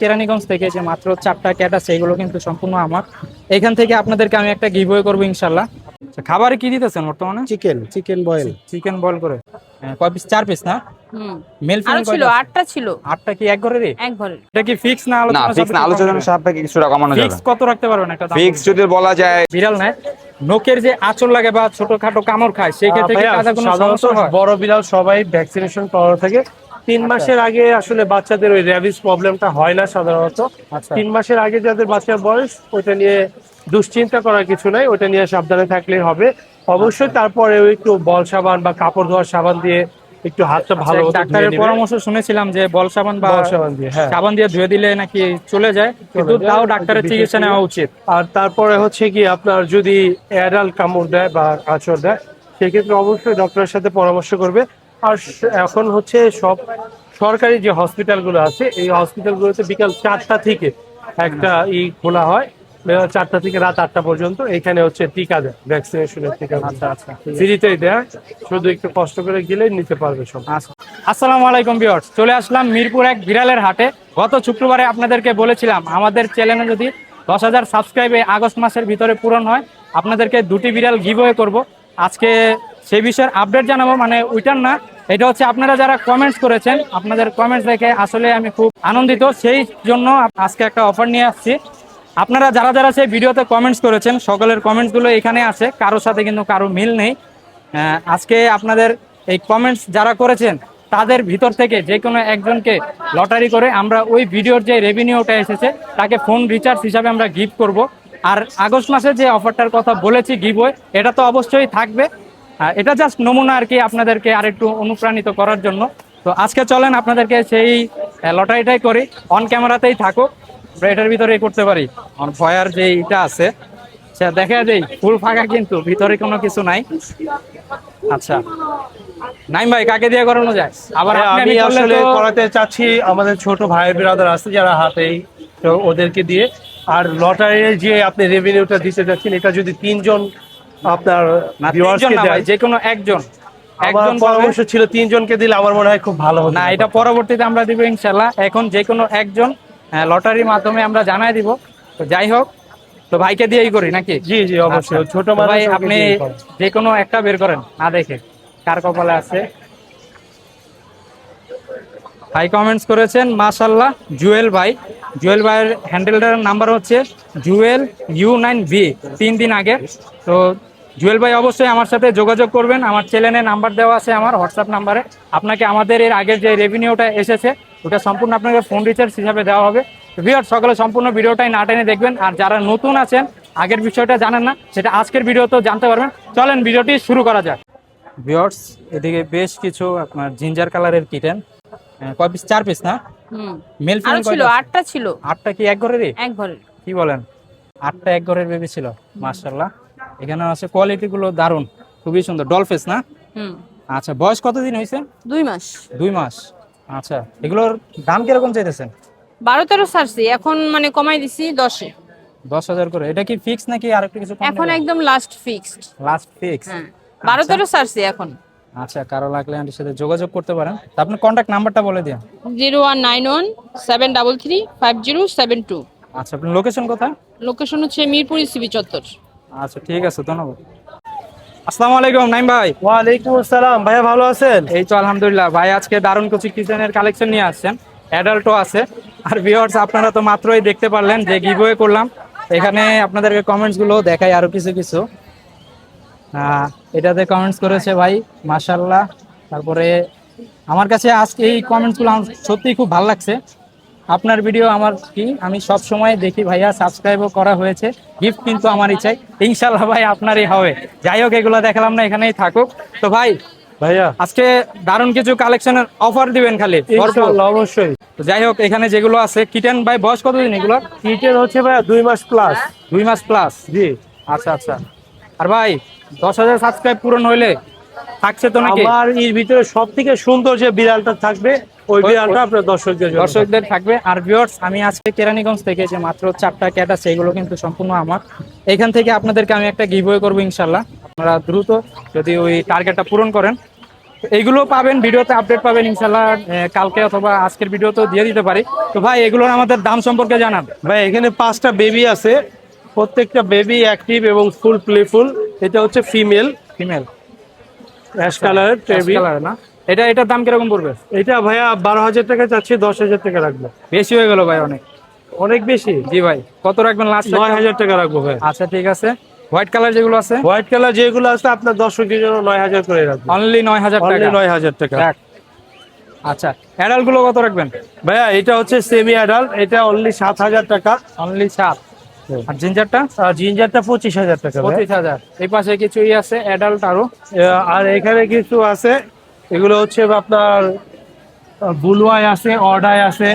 কেরানীগঞ্জ থেকে যে মাত্র চারটা ক্যাট আছে এগুলো কিন্তু সম্পূর্ণ আমার। এখান থেকে আপনাদেরকে আমি একটা গিভওয়ে করব ইনশাল্লাহ আচ্ছা, খাবারে কি দিতেছেন বর্তমানে? চিকেন চিকেন বয়েল চিকেন বল করে। হ্যাঁ, কয় পিস চার পিস না? মেল ফিমেল ছিল আটটা ছিল। আটটা কি এক ঘরেরই? এক ঘরের এটা কি ফিক্স না না ফিক্স না আলোচনার সাপেক্ষে কিছুটা কমানো যাবে। ফিক্স কত রাখতে পারবেন? একটা ফিক্স যদি বলা যায় বিড়াল নাই নোকের যে আঁচল লাগে বা ছোটখাটো কামড় খায় সেই ক্ষেত্রে সাধারণত বড় বিড়াল সবাই ভ্যাকসিনেশন করানো থাকে তিন মাসের আগে আসলে বাচ্চাদের ওই র্যাবিস প্রবলেমটা হয় না সাধারণত। আচ্ছা। তিন মাসের আগে যাদের বাচ্চার বয়স ওইটা নিয়ে দুশ্চিন্তা করার কিছু নাই ওইটা নিয়ে সাবধানে থাকলেই হবে। অবশ্যই তারপরে ওই একটু বল সাবান বা কাপড় ধোয়ার সাবান দিয়ে একটু হাতটা ভালো আচ্ছা, ডাক্তারের পরামর্শ শুনেছিলাম যে বল সাবান বা সাবান দিয়ে হ্যাঁ। সাবান দিয়ে ধুয়ে দিলে নাকি চলে যায় কিন্তু তাও ডাক্তারের চিকিৎসা নেওয়া উচিত। আর তারপরে হচ্ছে কি আপনার যদি অ্যাডাল কামড় দেয় বা আঁচড় দেয় সেক্ষেত্রে অবশ্যই ডক্টরের সাথে পরামর্শ করবে। আর এখন হচ্ছে সব সরকারি যে হসপিটালগুলো আছে এই হসপিটালগুলোতে বিকাল চারটা থেকে একটা ই খোলা হয়। চারটা থেকে রাত আটটা পর্যন্ত। এখানে হচ্ছে টিকা দেয় ভ্যাকসিনেশনের টিকা। আচ্ছা আচ্ছা। ফ্রিতেই দেয়। শুধু একটু কষ্ট করে গেলেই নিতে পারবে সব। আচ্ছা। আসসালামু আলাইকুম ভিউয়ার্স। চলে আসলাম মিরপুর এক বিড়ালের হাটে। গত শুক্রবারে আপনাদেরকে বলেছিলাম আমাদের চ্যানেলে যদি দশ হাজার সাবস্ক্রাইবে আগস্ট মাসের ভিতরে পূরণ হয় আপনাদেরকে দুটি বিড়াল গিভওয়ে করব। আজকে সেই বিষয়ের আপডেট জানাব মানে ওইটার না এটা হচ্ছে আপনারা যারা কমেন্টস করেছেন আপনাদের কমেন্টস দেখে আসলে আমি খুব আনন্দিত। সেই জন্য আজকে একটা অফার নিয়ে আসছি। আপনারা যারা যারা সেই ভিডিওতে কমেন্টস করেছেন সকলের কমেন্টসগুলো এখানে আছে। কারোর সাথে কিন্তু কারও মিল নেই। আহ, আজকে আপনাদের এই কমেন্টস যারা করেছেন তাদের ভিতর থেকে যে কোনো একজনকে লটারি করে আমরা ওই ভিডিওর যে রেভিনিউটা এসেছে তাকে ফোন রিচার্জ হিসাবে আমরা গিফট করব। আর আগস্ট মাসে যে অফারটার কথা বলেছি গিভওয়ে এটা তো অবশ্যই থাকবে। এটা জাস্ট নমুনা আর কি আপনাদেরকে আরেকটু অনুপ্রাণিত করার জন্য। তো আজকে চলেন আপনাদেরকে সেই লটারিটাই করি। অন ক্যামেরাতেই থাকুক এটার ভিতরেই করতে পারি। অন ভয়ার যে এটা আছে আচ্ছা দেখা যায় ফুল ফাঁকা কিন্তু ভিতরে কোনো কিছু নাই। আচ্ছা। নাইম ভাই কাকে দিয়ে করানো যায়? আবার হ্যাঁ, আমি আমি আসলে করাতে চাচ্ছি আমাদের ছোট ভাই ব্রাদার আছে যারা হাতেই তো ওদেরকে দিয়ে। আর লটারির যে আপনি রেভিনিউটা দিতে যাচ্ছেন এটা যদি তিনজন আপনার যে কোনো একজন। একজন। পরামর্শ ছিল তিনজনকে দিলে আমার মনে হয় খুব ভালো হতো না এটা পরবর্তীতে আমরা দিব ইনশাল্লাহ এখন যে কোনো একজন লটারির মাধ্যমে আমরা জানাই দিব। তো যাই হোক তো ভাইকে দিয়েই করি নাকি? জি জি অবশ্যই। আচ্ছা। ছোট ভাই আপনি যে কোনো একটা বের করেন না দেখে। কার কপালে আছে? ভাই কমেন্টস করেছেন মাশাল্লাহ জুয়েল ভাই। জুয়েল ভাইয়ের হ্যান্ডেলটার নাম্বার হচ্ছে জুয়েল ইউ নাইন ভি তিন দিন আগে। তো জুয়েল ভাই অবশ্যই আমার সাথে যোগাযোগ করবেন। আমার চ্যানেলে নাম্বার দেওয়া আছে আমার হোয়াটসঅ্যাপ নাম্বারে। আপনাকে আমাদের এর আগের যে রেভিনিউটা এসেছে ওটা সম্পূর্ণ আপনাকে ফোন রিচার্জ হিসাবে দেওয়া হবে। ভিওর সকলে সম্পূর্ণ ভিডিওটাই না টেনে দেখবেন। আর যারা নতুন আছেন আগের বিষয়টা জানেন না সেটা আজকের ভিডিওতেও জানতে পারবেন। চলেন ভিডিওটি শুরু করা যাক। ভিওর্স এদিকে বেশ কিছু আপনার জিঞ্জার কালারের কিটেন কয় পিস চার পিস না? হুম। মেল ফিমেল ছিল? আটটা ছিল। আটটা কি এক ঘরেরই? এক ঘরের। কি বলেন? আটটা এক ঘরের বেবি ছিল মার্শাল্লাহ এখানে আছে কোয়ালিটি গুলো দারুণ খুবই সুন্দর। ডলফেস না? হুম। আচ্ছা বয়স কতদিন হয়েছে? দুই মাস। দুই মাস। আচ্ছা এগুলোর দাম কীরকম চাইতেছেন? বারো তেরো সারছি এখন মানে কমাই দিছি দশে। দশ হাজার করে। এটা কি ফিক্স নাকি আর একটু কিছু এখন একদম লাস্ট ফিক্সড লাস্ট ফিক্স বারো তেরো সারছি এখন। আচ্ছা কারও লাগলে আন্টির সাথে যোগাযোগ করতে পারেন। আপনি কন্ট্যাক্ট নাম্বারটা বলে দিন। Zero one nine one seven double three five zero seven two. আচ্ছা আপনার লোকেশন কোথায়? লোকেশন হচ্ছে মিরপুর সিবি চত্বর। আচ্ছা ঠিক আছে ধন্যবাদ। আসসালামু আলাইকুম নাইম ভাই। ওয়ালাইকুম আসসালাম। ভাইয়া ভালো আছেন? এই তো আলহামদুলিল্লাহ। ভাই আজকে দারুণ কুচি কিচেনের কালেকশন নিয়ে আসছেন। অ্যাডাল্টও আছে। আর ভিউয়ার্স আপনারা তো মাত্রই দেখতে পারলেন যে গিভওয়ে করলাম। এখানে আপনাদেরকে কমেন্টসগুলো দেখাই আরও কিছু কিছু। এটাতে কমেন্টস করেছে ভাই মাশাল্লাহ তারপরে আমার কাছে আজকে এই কমেন্টসগুলো আমার সত্যিই খুব ভালো লাগছে। আপনার ভিডিও আমার কি? আমি সব সময় দেখি ভাইয়া সাবস্ক্রাইবও করা হয়েছে। গিফট কিন্তু আমারই চাই। ইনশাল্লাহ ভাই আপনারই হবে। যাই হোক এগুলো দেখালাম না এখানেই থাকুক। তো ভাই ভাইয়া। আজকে দারুণ কিছু কালেকশনের অফার দিবেন খালি। অবশ্যই। যাই হোক এখানে যেগুলো আছে কিটেন ভাই বয়স কতদিন এগুলো? কিটেন হচ্ছে ভাইয়া দুই মাস প্লাস দুই মাস প্লাস জি। আচ্ছা আচ্ছা। আর ভাই দশ হাজার সাবস্ক্রাইব পূরণ হইলে থাকছে তো নাকি? আমার এর ভিতরে সব থেকে সুন্দর যে বিড়ালটা থাকবে ওই বিড়ালটা আপনার দর্শকদের দর্শকদের থাকবে। আর ভিউয়ার্স আমি আজকে কেরানীগঞ্জ থেকে যে মাত্র চারটা ক্যাট আছে এগুলো কিন্তু সম্পূর্ণ আমার। এখান থেকে আপনাদেরকে আমি একটা গিভওয়ে করব ইনশাল্লাহ আপনারা দ্রুত যদি ওই টার্গেটটা পূরণ করেন। এইগুলো পাবেন ভিডিওতে আপডেট পাবেন ইনশাল্লাহ কালকে অথবা আজকের ভিডিওতেও দিয়ে দিতে পারি। তো ভাই এগুলোর আমাদের দাম সম্পর্কে জানান। ভাই এখানে পাঁচটা বেবি আছে। প্রত্যেকটা বেবি অ্যাক্টিভ এবং ফুল প্লেফুল এটা হচ্ছে ফিমেল ফিমেল অ্যাশ কালারের না? এটা এটার দাম কীরকম পড়বে? এটা ভাইয়া বারো হাজার টাকা চাচ্ছি দশ হাজার টাকা রাখব। বেশি হয়ে গেল ভাই অনেক। অনেক বেশি? জি ভাই কত রাখবেন লাস্ট নয় হাজার টাকা রাখব ভাই আচ্ছা ঠিক আছে। হোয়াইট কালার যেগুলো আছে? হোয়াইট কালার যেগুলো আছে আপনার দর্শকের জন্য নয় হাজার করে রাখব। অনলি নয় হাজার টাকা। নয় হাজার টাকা। আচ্ছা অ্যাডাল্টগুলো কত রাখবেন? ভাইয়া এটা হচ্ছে সেমি অ্যাডাল্ট এটা অনলি সাত হাজার টাকা। অনলি সাত। আর জিঞ্জারটা জিঞ্জারটা পঁচিশ হাজার টাকা। পঁচিশ হাজার। এই পাশে কিছুই আছে অ্যাডাল্ট আরও। আর এখানে কিছু আছে এগুলো হচ্ছে আপনার বুলওয়াই আছে অর্ডাই আছে।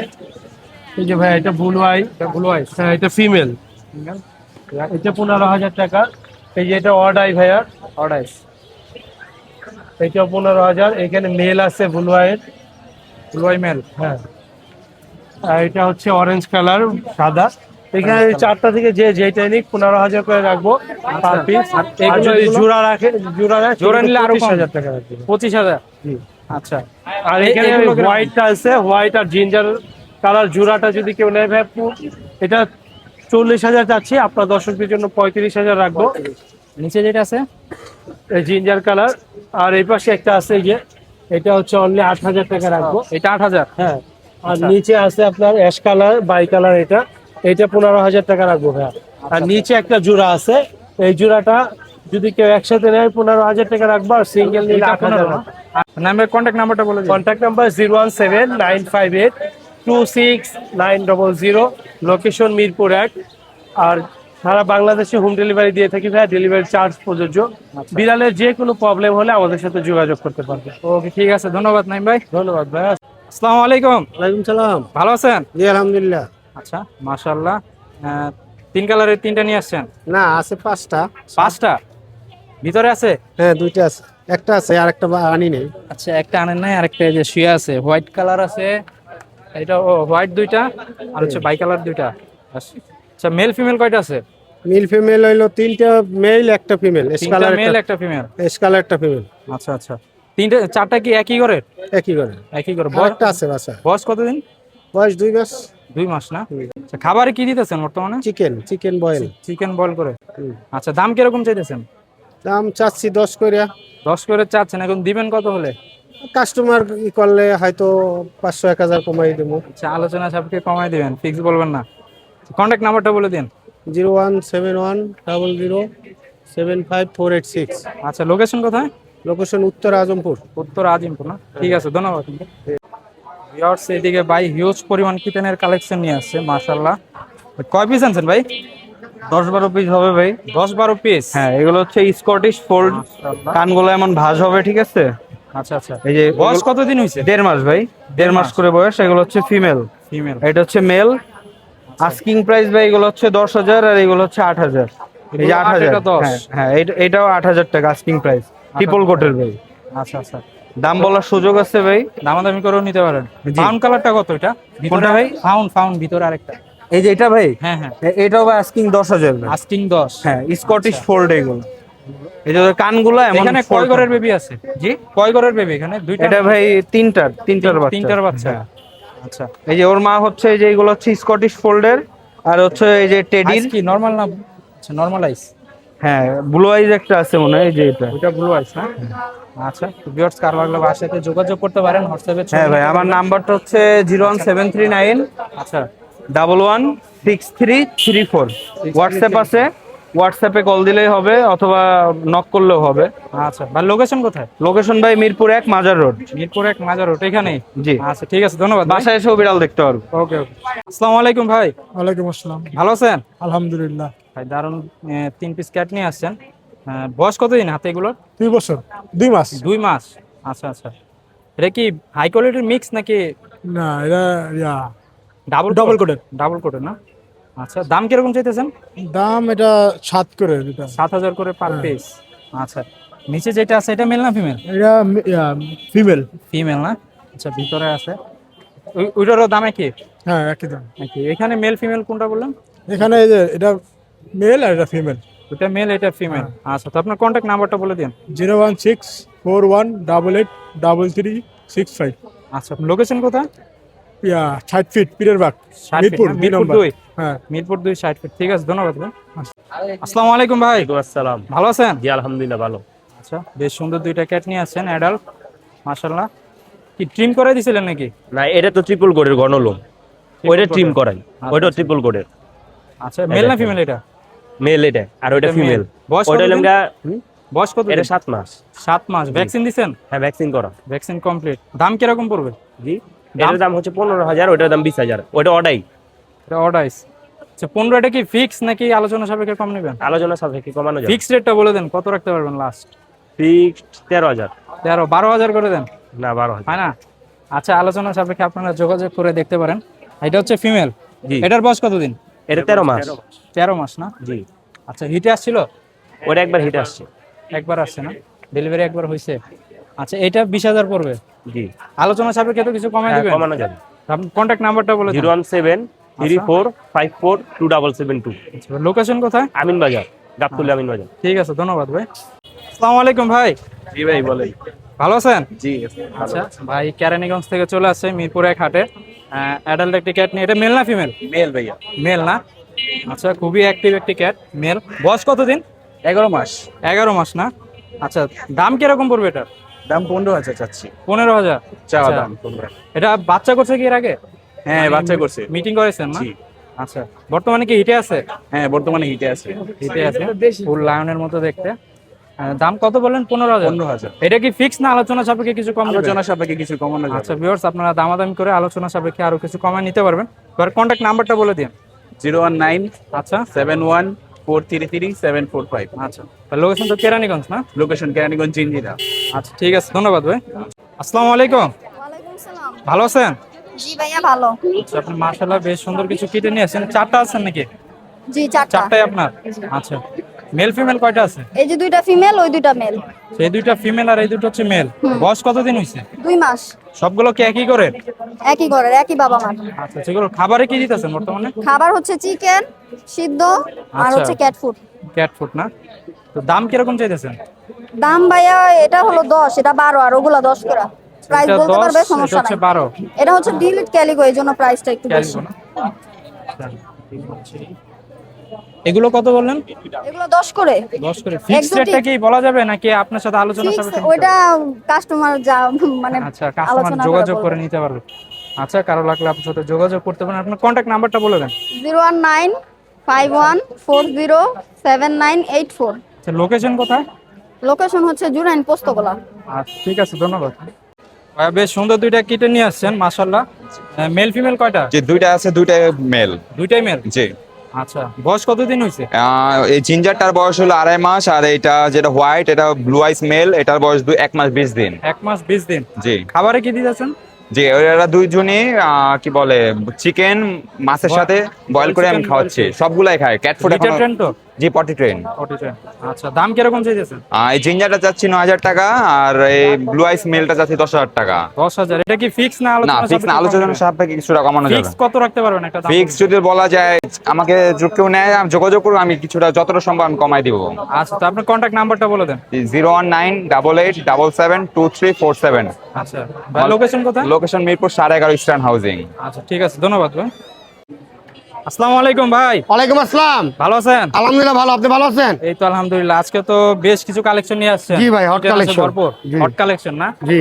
এই যে ভাই এটা বুলওয়াই। ব্লু আইস হ্যাঁ এটা ফিমেল। এটা পনেরো হাজার টাকা। এই যে এটা অর্ডাই ভাইয়া অর্ডাই এটা পনেরো হাজার। এখানে মেল আছে বুলওয়াইয়ের। Blue eye male. হ্যাঁ। আর এটা হচ্ছে অরেঞ্জ কালার সাদা। এখানে চারটা থেকে যে যেটা নিক পনেরো হাজার করে রাখব। পার পিস জোড়া রাখে জোড়া রাখে জোড়া নিলে আরও কম। হাজার টাকা রাখবে পঁচিশ হাজার। আচ্ছা। আর এখানে? হোয়াইটটা আছে হোয়াইট আর জিঞ্জার কালার জোড়াটা যদি কেউ নেয় ভাই এটা চল্লিশ হাজার চাচ্ছি আপনার দর্শকদের জন্য পঁয়ত্রিশ হাজার রাখব। নিচে যেটা আছে? জিঞ্জার কালার আর এই পাশে একটা আছে যে এটা হচ্ছে অনলি আট হাজার টাকা রাখব। এটা আট হাজার? হ্যাঁ। আর আচ্ছা। নিচে আছে আপনার অ্যাশ কালার বাই কালার এটা। এটা পনেরো হাজার টাকা রাখব ভাইয়া। আর নিচে একটা জোড়া আছে এই জোড়াটা যদি কেউ একসাথে নেয় পনেরো হাজার টাকা রাখব আর সিঙ্গেল নিলে আট হাজার নামের কন্ট্যাক্ট নাম্বারটা বলে দিন। Contact number zero one seven nine five eight two six nine double zero location Mirpur এক। আর সারা বাংলাদেশে হোম ডেলিভারি দিয়ে থাকি ভাই ডেলিভারি চার্জ প্রযোজ্য। বিড়ালের যে কোনো প্রবলেম হলে আমাদের সাথে যোগাযোগ করতে পারবে। ওকে ঠিক আছে ধন্যবাদ নাইম ভাই। ধন্যবাদ ভাই আসসালামু আলাইকুম। ওয়ালাইকুম সালাম। ভালো আছেন? জি আলহামদুলিল্লাহ। আচ্ছা মাশাআল্লাহ। তিন কালারের তিনটা নিয়ে আসছেন? না আছে পাঁচটা। পাঁচটা? ভিতরে আছে? হ্যাঁ দুইটা আছে। একটা আছে আর একটা আনি নেই। আচ্ছা একটা আনেন নাই আর একটা যে শুয়ে আছে। হোয়াইট কালার আছে। এটা ও হোয়াইট দুইটা আর হচ্ছে বাই কালার দুইটা। আচ্ছা মেল ফিমেল কয়টা আছে? মেল ফিমেল হইল তিনটা মেল একটা ফিমেল এস কালার মেল একটা ফিমেল এস কালার একটা ফিমেল আচ্ছা আচ্ছা। তিনটা চারটা কি একই করে একই করে একই করে বয়স একটা আছে বাসা। বয়স কতদিন? বয়স দুই মাস। দুই মাস না? আচ্ছা খাবারে কি দিতেছেন বর্তমানে? Chicken chicken boil chicken boil করে। আচ্ছা দাম কীরকম চাইতেছেন? দাম চাচ্ছি দশ করে দশ করে চাচ্ছেন এখন দিবেন কত হলে? কাস্টমার ই করলে হয়তো পাঁচশো এক হাজার কমাই দেবো। আচ্ছা আলোচনা সাপেক্ষে কমাই দিবেন ফিক্স বলবেন না। কন্ট্যাক্ট নাম্বারটা বলে দিন। Zero one seven one double zero seven five four eight six. আচ্ছা লোকেশন কোথায়? লোকেশন উত্তর আজমপুর। উত্তর আজিমপুর না? ঠিক আছে ধন্যবাদ। ভিউয়ার্স এদিকে ভাই হিউজ পরিমাণ কিটেনের কালেকশন নিয়ে আসছে মাশাআল্লাহ। কয় পিস আনছেন ভাই? দশ বারো পিস হবে ভাই। দশ বারো পিস হ্যাঁ এগুলো হচ্ছে স্কটিশ ফোল্ড কানগুলো এমন ভাঁজ হবে ঠিক আছে? আচ্ছা আচ্ছা। এই যে বয়স কতদিন হয়েছে দেড় মাস ভাই দেড় মাস করে বয়স। এগুলো হচ্ছে ফিমেল ফিমেল এটা হচ্ছে মেল আস্কিং প্রাইস ভাই এগুলো হচ্ছে দশ হাজার আর এগুলো হচ্ছে আট হাজার। এই যে আট হাজার। হ্যাঁ হ্যাঁ এটাও আট হাজার টাকা আস্কিং প্রাইস ট্রিপল কোটের ভাই। আচ্ছা আচ্ছা। দাম বলার সুযোগ আছে ভাই। দামাদামি করেও নিতে পারেন। জি। ফাউন্ড কালারটা কত এটা? কোনটা ভাই? ফাউন্ড ফাউন্ড ভিতরে আরেকটা। এই যে এটা ভাই? হ্যাঁ হ্যাঁ। এটাও ভাই আস্কিং দশ হাজার। আস্টিং দশ। হ্যাঁ স্কটিশ ফোল্ড এগুলো। এই যে কানগুলো এমন এখানে কয় ঘরের বেবি আছে? জি? কয় ঘরের বেবি এখানে? দুইটা? এটা ভাই তিনটার তিনটার বাচ্চা। তিনটার বাচ্চা। হ্যাঁ। আচ্ছা। এই যে ওর মা হচ্ছে এই যে এগুলো হচ্ছে স্কটিশ ফোল্ডের আর হচ্ছে এই যে টেডির কি? নরমাল না আচ্ছা নরমাল আইস হ্যাঁ ব্লু আইজ একটা আছে মনে হয় এই যে এটা। ওইটা ব্লু আইস না? আচ্ছা ভিউয়ার্স কার লাগলে বাসাতে যোগাযোগ করতে পারেন হোয়াটসঅ্যাপে হ্যাঁ ভাই আমার নাম্বারটা হচ্ছে zero one seven three nine আচ্ছা। Double one six three three four. WhatsApp আছে। হোয়াটসঅ্যাপে কল দিলেই হবে অথবা নক করলেও হবে। আচ্ছা ভাই লোকেশন কোথায়? লোকেশন ভাই মিরপুর এক মাজার রোড। মিরপুর এক মাজার রোড এখানে জি। আচ্ছা ঠিক আছে ধন্যবাদ বাসায় এসেও বিড়াল দেখতে পারব। ওকে ওকে। আসসালামু আলাইকুম ভাই। ওয়ালাইকুম আসসালাম। ভালো আছেন? আলহামদুলিল্লাহ। ভাই দারুণ আহ, তিন পিস ক্যাট নিয়ে আসছেন। বয়স কতদিন হাতে এগুলোর? দুই বছর দুই মাস। দুই মাস। আচ্ছা আচ্ছা। এটা কি হাই কোয়ালিটির মিক্স নাকি? না এটা ডাবল Double coated। ডাবল কোটের না? আচ্ছা দাম কীরকম চাইতেছেন? দাম এটা সাত করে সাত হাজার করে পার পিস আচ্ছা নিচে যেটা আছে এটা মেল না ফিমেল এটা ফিমেল ফিমেল না? আচ্ছা ভিতরে আছে। ওই- ওইটারও দাম কি হ্যাঁ একই দাম। নাকি এখানে মেল ফিমেল কোনটা বললাম এখানে এই যে এটা মেল আর এটা ফিমেল দুটা মেল এটা ফিমেল আচ্ছা তো আপনার কন্ট্যাক্ট নাম্বারটা বলে দিন। Zero one six four one double eight double three six five. আচ্ছা লোকেশন কোথায়? ষাট ফিট পীরের বাগ মিরপুর দুই মিরপুর নম্বর। দুই। হ্যাঁ। মিরপুর দুই ষাট ফিট ঠিক আছে ধন্যবাদ আসসালামু আলাইকুম ভাই। আসসালাম। ভালো আছেন? জি আলহামদুলিল্লাহ ভালো। আচ্ছা বেশ সুন্দর দুইটা ক্যাট নিয়ে আসছেন অ্যাডাল্ট মাশাল্লাহ কি ট্রিম করে দিছিলেন নাকি? না এটা তো ট্রিপল কোডের গণলোম। ওইটা ট্রিম করাই। ওইটা ট্রিপল কোডের আচ্ছা মেল না ফিমেল এটা? মেল এটা আর ওইটা ফিমেল। বয়স ওইটা কতদিন? বয়স কত এটা দিন? সাত মাস। সাত মাস। ভ্যাকসিন দিছেন? হ্যাঁ ভ্যাকসিন করা। ভ্যাকসিন কমপ্লিট দাম কীরকম পড়বে? জি? এটার দাম হচ্ছে পনেরো হাজার ওইটার দাম বিশ হাজার। ওইটা অর্ডাই এটা অর্ডাইস আচ্ছা পনেরো এটা কি ফিক্স নাকি আলোচনা সাপেক্ষে কম নেবেন? আলোচনা সাপেক্ষে কমানো যাবে। ফিক্স রেটটা বলে দেন কত রাখতে পারবেন লাস্ট ফিক্সড তেরো হাজার। তেরো বারো হাজার করে দেন? না বারো হাজার। হয় না? আচ্ছা আলোচনা সাপেক্ষে আপনারা যোগাযোগ করে দেখতে পারেন। এটা হচ্ছে ফিমেল জি। এটার বয়স কতদিন? এটা তেরো মাস। তেরো মাস। না? জি। আচ্ছা হিটে আসছিল? ওটা একবার হিট আসছে। একবার আসছে না? ডেলিভারি একবার হয়েছে? আচ্ছা এটা বিশ হাজার পড়বে? জি। আলোচনা সাপেক্ষে তো কিছু কমাই হ্যাঁ, দিবেন? কমানো যাবে। কন্ট্যাক্ট নাম্বারটা বলে জিরো ওয়ান সেভেন থ্রি আচ্ছা। Four five four two double seven two. Location কোথায়? আমিন বাজার গাবতুল্লি আমিন বাজার ঠিক আছে ধন্যবাদ ভাই। আসসালামু আলাইকুম ভাই। জি ভাই বলেন। ভালো আছেন? জি আচ্ছা ভাই কেরানীগঞ্জ থেকে চলে আসছে মিরপুর এক হাটে। অ্যাডাল্ট একটি ক্যাট নিয়ে। এটা মেল না ফিমেল মেল ভাইয়া। মেল না? আচ্ছা খুবই অ্যাক্টিভ একটি ক্যাট মেল বয়স কতদিন? এগারো মাস। এগারো মাস না? আচ্ছা দাম কীরকম পড়বে এটা দাম পনেরো হাজার চাচ্ছি। পনেরো হাজার? চাওয়া আচ্ছা। দাম এটা বাচ্চা করছে কি এর আগে? হ্যাঁ বাচ্চা করছে। মিটিং করেছেন না? আচ্ছা। বর্তমানে কি হিটে আছে? হ্যাঁ বর্তমানে হিটে আছে। হিটে আছে। ফুল লায়নের মতো দেখতে। দাম কত বললেন? পনেরো হাজার। পনেরো হাজার। এটা কি ফিক্স না আলোচনা সাপেক্ষে কিছু কম আলোচনা সাপেক্ষে কিছু কমানো আচ্ছা ভিউয়ার্স আপনারা দামাদামি করে আলোচনা সাপেক্ষে আরও কিছু কমায় নিতে পারবেন। এবার কন্ট্যাক্ট নাম্বারটা বলে দিন। জিরো ওয়ান নাইন আচ্ছা। Seven one four three three seven four five আচ্ছা লোকেশন তো কেরানীগঞ্জ না? লোকেশন কেরানীগঞ্জ জিঞ্জিরা আচ্ছা ঠিক আছে ধন্যবাদ ভাই। আসসালামু আলাইকুম। ভালো আছেন? জি ভাইয়া ভালো। আচ্ছা আপনি মাশাআল্লাহ বেশ সুন্দর কিছু কেটে নিয়েছেন চারটা আছেন নাকি? জি চারটা। চারটাই আপনার? আচ্ছা। মেল ফিমেল কয়টা আছে? এই যে দুইটা ফিমেল ওই দুইটা মেল সেই দুইটা ফিমেল আর এই দুটো হচ্ছে মেল বয়স কতদিন হয়েছে দুই মাস। সবগুলো কি একই করে একই করে একই বাবা মার। আচ্ছা সেগুলো খাবারে কি দিতেছেন বর্তমানে? খাবার হচ্ছে চিকেন সিদ্ধ আর আচ্ছা। হচ্ছে ক্যাট ফুড ক্যাট ফুড না? তো দাম কীরকম চাইতেছেন? দাম ভাইয়া এটা হলো দশ এটা বারো আর ওগুলা দশ করে। প্রাইস বলতে পারবে এটা সমস্যা হচ্ছে নাই। এটা হচ্ছে ডিলিট ক্যালিগো এই জন্য প্রাইসটা একটু বেশি। এগুলো কত বললেন? এগুলো দশ করে। দশ করে। ফিক্স রেটটা কি বলা যাবে? নাকি আপনার সাথে আলোচনা নিতে ওইটা কাস্টমার যা মানে আচ্ছা কাস্টমার যোগাযোগ করে নিতে পারবে। আচ্ছা কারও লাগলে আপনার সাথে যোগাযোগ করতে পারেন। আপনার কন্ট্যাক্ট নাম্বারটা বলে দেন। Zero one nine five one four zero seven nine eight four. আচ্ছা লোকেশন কোথায়? লোকেশন হচ্ছে জুরাইন পোস্তগোলা আচ্ছা ঠিক আছে ধন্যবাদ। ভাইয়া, বেশ সুন্দর দুইটা কিটে নিয়ে আসছেন মাশাল্লাহ মেল ফিমেল কয়টা? যে দুইটা আছে দুইটাই মেল দুইটাই মেল জি। আচ্ছা। বয়স কতদিন হয়েছে? এই জিঞ্জারটার বয়স হলো আড়াই মাস আর এটা যেটা হোয়াইট এটা ব্লু আইস মেল এটার বয়স দু এক মাস বিশ দিন। এক মাস বিশ দিন। জি। খাবারে কি দিতেছেন? জি এরা দুইজনই কি বলে চিকেন মাছের সাথে বয়েল করে আমি খাওয়াচ্ছি। সবগুলাই খায় ক্যাট ফুড তো জি পটি ট্রেন আচ্ছা দাম কীরকম চাইতেছেন? এই জিঞ্জারটা চাচ্ছি ন হাজার টাকা আর এই ব্লু আইস মেলটা চাচ্ছি দশ হাজার টাকা। দশ হাজার। এটা কি ফিক্স না না ফিক্স না আলোচনার সাপেক্ষে কিছুটা কমানো যাবে। ফিক্স কত রাখতে পারবেন একটা ফিক্স যদি বলা যায় আমাকে কেউ নেয় আমি যোগাযোগ করব আমি কিছুটা যতটা সম্ভব আমি কমাই দিব। আচ্ছা তো আপনার কন্ট্যাক্ট নাম্বারটা বলে দেন। Zero one nine double eight double seven two three four seven. আচ্ছা লোকেশন কোথায়? লোকেশন মিরপুর সাড়ে এগারো ইস্টার্ন হাউজিং আচ্ছা ঠিক আছে ধন্যবাদ ভাই। আসসালামু আলাইকুম ভাই। ওয়ালাইকুম আসসালাম। ভালো আছেন? আলহামদুলিল্লাহ ভালো। আপনি ভালো আছেন? এই তো আলহামদুলিল্লাহ। আজকে তো বেশ কিছু কালেকশন নিয়ে আসছেন। জি ভাই, hot এটা ভরপুর। হট কালেকশন না? জি।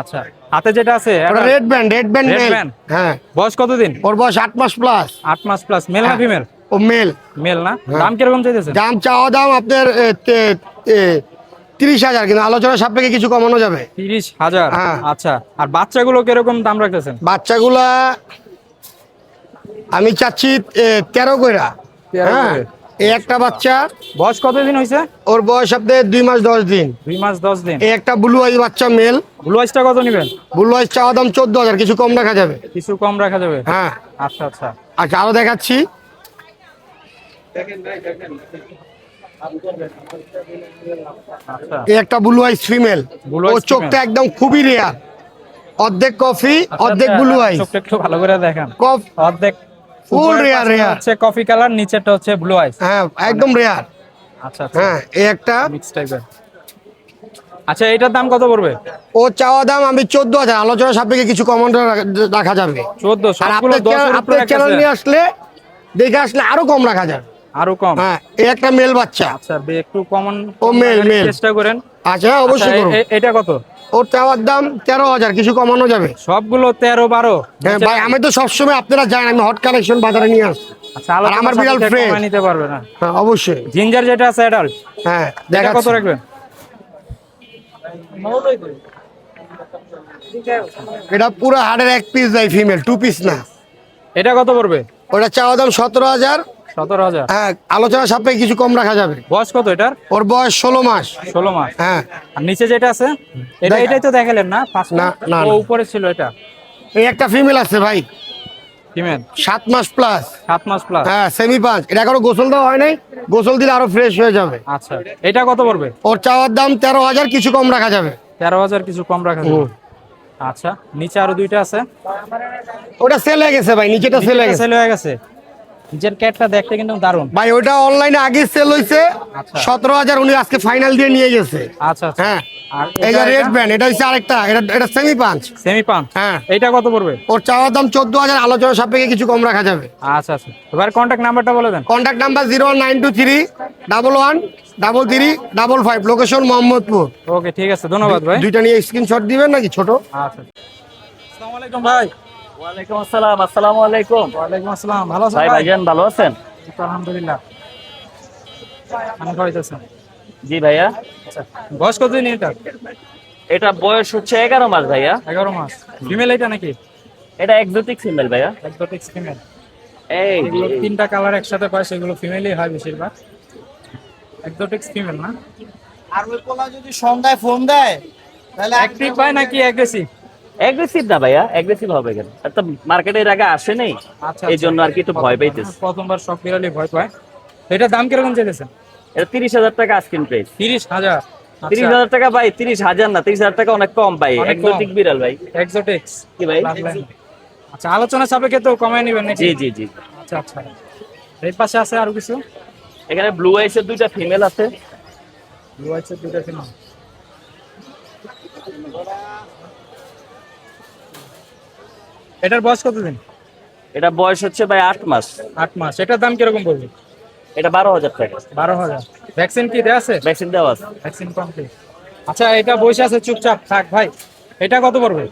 আচ্ছা। হাতে যেটা আছে এটা red band red band male হ্যাঁ। বয়স কতদিন? ওর বয়স আট মাস প্লাস আট মাস প্লাস মেল না হ্যাঁ। ফিমেল ও মেল মেল না? হ্যাঁ। দাম কীরকম চাইতেছেন? দাম চাওয়া দাম আপনার তিরিশ হাজার কিন্তু আলোচনা সাপেক্ষে কিছু কমানো যাবে। তিরিশ হাজার। আচ্ছা। আর বাচ্চাগুলো কীরকম দাম রাখতেছেন? বাচ্চাগুলা আমি চাচ্ছি তেরো কইরা হ্যাঁ এই একটা বাচ্চা। বয়স কতদিন হয়েছে ওর বয়স আপনার দুই মাস দশ দিন। দুই মাস দশ দিন। এই একটা ব্লু আইজ বাচ্চা মেল ব্লু আইসটা কত নেবেন? ব্লু আইজ চাওয়া দাম চোদ্দ হাজার কিছু কম রাখা যাবে। কিছু কম রাখা যাবে? হ্যাঁ। আচ্ছা আচ্ছা। আচ্ছা আরও দেখাচ্ছি। আচ্ছা। এই একটা ব্লু আইস ফিমেল Blue ও চোখটা একদম খুবই রেয়ার অর্ধেক কফি অর্ধেক আচ্ছা, ব্লু আইস চোখটা একটু ভালো করে দেখেন। কফ অর্ধেক Rare, পাশটা rare। হচ্ছে কফি কালার নিচেরটা হচ্ছে ব্লু আইস হ্যাঁ একদম রেয়ার আচ্ছা আচ্ছা। হ্যাঁ এই একটা। মিক্স টাইপের আচ্ছা এটার দাম কত পড়বে? ও চাওয়া দাম আমি চোদ্দ হাজার। আলোচনা সাপেক্ষে কিছু কমন রাখা যাবে। চোদ্দ আর আপনার চ্যানেল-। নিয়ে আসলে দেখে আসলে আরও কম রাখা যাবে। আরও কম? হ্যাঁ এই একটা মেল বাচ্চা। আচ্ছা একটু কমন ও মেল, মেল। চেষ্টা করেন। আচ্ছা হ্যাঁ, আচ্ছা, অবশ্যই এ- এটা কত? ওর চাওয়ার দাম তেরো হাজার কিছু কমানো যাবে। সবগুলো তেরো বারো। হ্যাঁ ভাই আমি তো সবসময় আপনারা জানেন আমি হট কালেকশন বাজারে নিয়ে আসি আচ্ছা আমার বিড়াল সাপেক্ষে নিতে পারবে না। হ্যাঁ অবশ্যই। জিঞ্জার যেটা আছে অ্যাডাল্ট হ্যাঁ দেখাচ্ছি কত রাখবেন? এটা পুরো হাড়ের এক পিস ভাই ফিমেল টু পিস না। এটা কত পড়বে? ওটা চাওয়া দাম সতেরো হাজার সতেরো হাজার। হ্যাঁ আলোচনা সাপেক্ষে কিছু কম রাখা যাবে। বয়স কত এটার? ওর বয়স ষোলো মাস। ষোলো মাস। হ্যাঁ। আর নিচে যেটা আছে এটা এটাই তো দেখালেন না? না, না, উপরে ছিল এটা? এই একটা ফিমেল আছে ভাই। ফিমেল মাস প্লাস মাস প্লাস হ্যাঁ সেমি পাঁচ। এটা এখনও হয় নাই। গোসল দিলে আরও ফ্রেশ হয়ে যাবে। আচ্ছা। এটা কত পড়বে? ওর চাওয়ার দাম তেরো হাজার কিছু কম রাখা যাবে। তেরো হাজার কিছু কম রাখা যাবে। আচ্ছা নিচে আরও দুইটা আছে। ওটা সেল হয়ে গেছে ভাই নিচেটা সেল হয়ে গেছে। সেল হয়ে গেছে। ক্যাটটা দেখতে কিন্তু দারুণ। ভাই ওটা অনলাইনে আগে সেল হয়েছে আচ্ছা। সতেরো হাজার উনি আজকে ফাইনাল দিয়ে নিয়ে গেছে। আচ্ছা আচ্ছা। হ্যাঁ। আর এই রেড ব্যান্ড এটা হচ্ছে আরেকটা। এটা এটা সেমি পাঁচ সেমি পান হ্যাঁ। এইটা কত পড়বে? ওর চাওয়ার দাম চোদ্দ হাজার আলোচনা সাপেক্ষে কিছু কম রাখা যাবে। আচ্ছা আচ্ছা। এবার কন্ট্যাক্ট নাম্বারটা বলে দেন। Contact number zero nine two three double one double three double five location Mohammadpur. Okay ঠিক আছে ধন্যবাদ ভাই। দুইটা নিয়ে স্ক্রিনশট দিবেন নাকি ছোট? আচ্ছা। আসসালামু আলাইকুম ভাই। ওয়ালাইকুম আসসালাম আসসালামু আলাইকুম। ওয়ালাইকুম আসসালাম ভালো আছেন ভাই ভাই? ভাইজান ভালো আছেন? আলহামদুলিল্লাহ। আমি খাইতেছেন জি ভাইয়া। আচ্ছা বয়স কতদিন এটা? এটা বয়স হচ্ছে এগারো মাস ভাইয়া। এগারো মাস। ফিমেল এটা নাকি? এটা একজোটিক সিম্বল ভাইয়া। এক্সোটিক্স ফিমেল এই। তিনটা কালার একসাথে পায় সেগুলো ফিমেলই হয় বেশিরভাগ। এক্সোটিক্স ফিমেল না? আর ওই পোলা যদি সন্ধ্যায় ফোন দেয় তাহলে অ্যাক্টিভ পায় নাকি অ্যাগ্রেসিভ অ্যাগ্রেসিভ না ভাইয়া? অ্যাগ্রেসিভ হবে কেন? তো মার্কেটের আগে আসে নেই। আচ্ছা এই জন্য আর কি একটু ভয় পাইতেছে। প্রথমবার শখ বিড়ালি ভয় পায়। এটার দাম কীরকম চেয়েছেন এটা তিরিশ হাজার টাকা আস্কিন প্রাইস তিরিশ হাজার। তিরিশ হাজার টাকা ভাই তিরিশ হাজার না তিরিশ হাজার টাকা অনেক কম ভাই। একজোটিক বিড়াল ভাই। এক্সোটিক্স কি ভাই? আচ্ছা আলোচনা সাপেক্ষে তো কমায় নেবেন জি জি জি। আচ্ছা আচ্ছা। এই পাশে আছে আর কিছু? এখানে ব্লু আইসের দুইটা ফিমেল আছে। ব্লু আইসের দুইটা ফিমেল এটার বয়স কতদিন? এটা বয়স হচ্ছে ভাই আট মাস। আট মাস। এটার দাম কীরকম পড়বে? এটা বারো হাজার টাকা। বারো হাজার। ভ্যাকসিন কি দেওয়া আছে? ভ্যাকসিন দেওয়া আছে। ভ্যাকসিন কমপ্লিট আচ্ছা এটা বসে আছে চুপচাপ থাক ভাই। এটা কত পড়বে?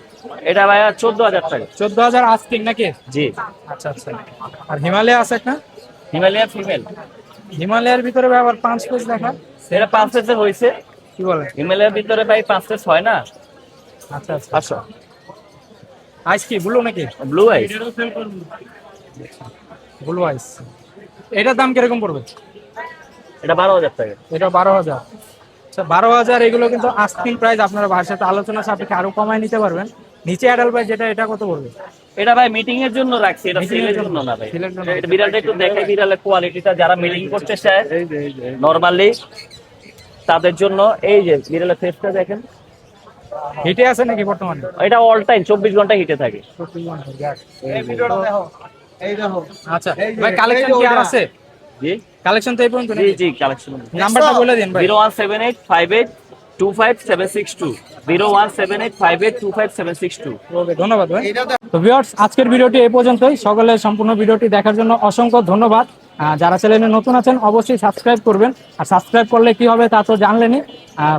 এটা ভাইয়া চোদ্দ হাজার টাকা। চোদ্দ হাজার আস্কিং নাকি? জি। আচ্ছা আচ্ছা। আর হিমালয়া আছে একটা? হিমালয়ান ফিমেল হিমালয়ের ভিতরে ভাই আবার পাঁচ পিস দেখা এটা পাঁচ পেসে হয়েছে কি বলে? হিমালয়ের ভিতরে ভাই পাঁচ পেস হয় না। আচ্ছা আচ্ছা। আচ্ছা আইস কি ব্লু নাকি? ব্লু আইস ব্লু আইস এটার দাম কীরকম পড়বে? এটা বারো হাজার টাকা। এটা বারো হাজার। আচ্ছা বারো হাজার এগুলো কিন্তু আস্কিং প্রাইস আপনারা ভাইয়ের সাথে আলোচনা সাপেক্ষে আরও কমায় নিতে পারবেন। নিচে অ্যাডাল প্রাইস যেটা এটা কত পড়বে? এটা ভাই মিটিং এর জন্য রাখছি এটা সেলের জন্য। না ভাই। এটা বিড়ালটা একটু দেখাই বিড়ালের কোয়ালিটিটা যারা মিটিং করতে চায় নরমালি তাদের জন্য এই যে বিড়ালের ফেসটা দেখেন। হিটে আছে নাকি বর্তমানে? এটা অল টাইম চব্বিশ ঘণ্টা হিটে থাকে। আচ্ছা ভাই কালেকশন কি আর আছে? জি। কালেকশন তো এই পর্যন্ত জি জি কালেকশন নাম্বারটা বলে দিন ভাই। Zero one seven eight five eight two five seven six two zero one seven eight five eight two five seven six two okay ধন্যবাদ ভাই। তো ভিউয়ার্স আজকের ভিডিওটি এই পর্যন্তই। সকলের সম্পূর্ণ ভিডিওটি দেখার জন্য অসংখ্য ধন্যবাদ। যারা চ্যানেলে নতুন আছেন অবশ্যই সাবস্ক্রাইব করবেন। আর সাবস্ক্রাইব করলে কি হবে তা তো জানলেনই। আহ,